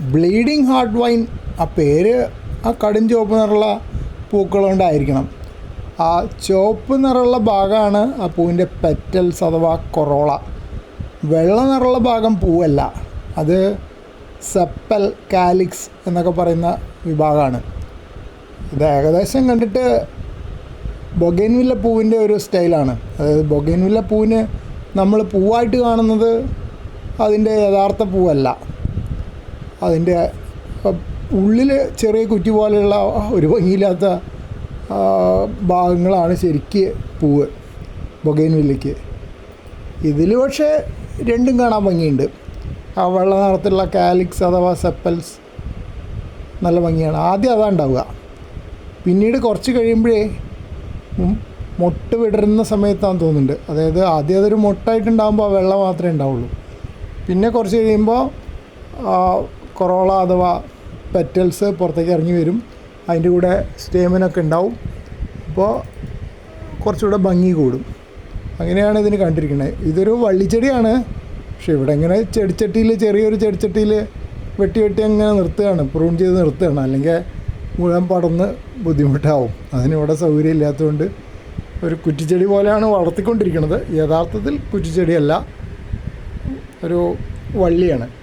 Bleeding heart wine ആ പേര് ആ കടും ചുവപ്പ് നിറമുള്ള പൂക്കൾ കൊണ്ടായിരിക്കണം. ആ ചുവപ്പ് നിറമുള്ള ഭാഗമാണ് ആ പൂവിന്റെ പെറ്റൽസ് അഥവാ കൊറോള വെള്ള നിറമുള്ള ഭാഗം പൂവല്ല അത് സെപ്പൽ കാലിക്സ് എന്നൊക്കെ പറയുന്ന വിഭാഗമാണ്. ഇത് ഏകദേശം കണ്ടിട്ട് ബൊഗൈൻവില്ല പൂവിന്റെ ഒരു സ്റ്റൈലാണ്. അതായത് ബൊഗൈൻവില്ല പൂവിന് നമ്മൾ പൂവായിട്ട് കാണുന്നത് അതിന്റെ യഥാർത്ഥ പൂവല്ല. അതിന്റെ ഉള്ളിൽ ചെറിയ കുറ്റി പോലെയുള്ള ഒരു ഭംഗിയില്ലാത്ത ഭാഗങ്ങളാണ് ശരിക്ക് പൂവ് ബൊഗൈൻവില്ലയ്ക്ക് ഇതിൽ പക്ഷേ രണ്ടും കാണാൻ ഭംഗിയുണ്ട്. ആ വെള്ള നിറത്തിലുള്ള കാലിക്സ് അഥവാ സെപ്പൽസ് നല്ല ഭംഗിയാണ്. ആദ്യം അതാണ് ഉണ്ടാവുക. പിന്നീട് കുറച്ച് കഴിയുമ്പോഴേ മുട്ട വിടരുന്ന സമയത്താന്ന് തോന്നുന്നുണ്ട്. അതായത് ആദ്യം അതൊരു മൊട്ടായിട്ടുണ്ടാകുമ്പോൾ ആ വെള്ളം മാത്രമേ ഉണ്ടാവുള്ളൂ. പിന്നെ കുറച്ച് കഴിയുമ്പോൾ കൊറോള അഥവാ പെറ്റൽസ് പുറത്തേക്ക് ഇറങ്ങി വരും. അതിന്റെ കൂടെ സ്റ്റേമിനൊക്കെ ഉണ്ടാവും. അപ്പോൾ കുറച്ചുകൂടെ ഭംഗി കൂടും. അങ്ങനെയാണ് ഇതിന് കണ്ടിരിക്കുന്നത്. ഇതൊരു വള്ളിച്ചെടിയാണ്. പക്ഷേ ഇവിടെ ഇങ്ങനെ ചെടിച്ചട്ടിയിൽ ചെറിയൊരു ചെടിച്ചട്ടിയിൽ വെട്ടി വെട്ടി അങ്ങനെ നിർത്തുകയാണ്. പ്രൂൺ ചെയ്ത് നിർത്തുകയാണ്. അല്ലെങ്കിൽ മുഴുവൻ പടർന്ന് ബുദ്ധിമുട്ടാവും. അതിനിവിടെ സൗകര്യം ഇല്ലാത്തതുകൊണ്ട് ഒരു കുറ്റിച്ചെടി പോലെയാണ് വളർത്തിക്കൊണ്ടിരിക്കുന്നത്. യഥാർത്ഥത്തിൽ കുറ്റിച്ചെടിയല്ല. ഒരു വള്ളിയാണ്.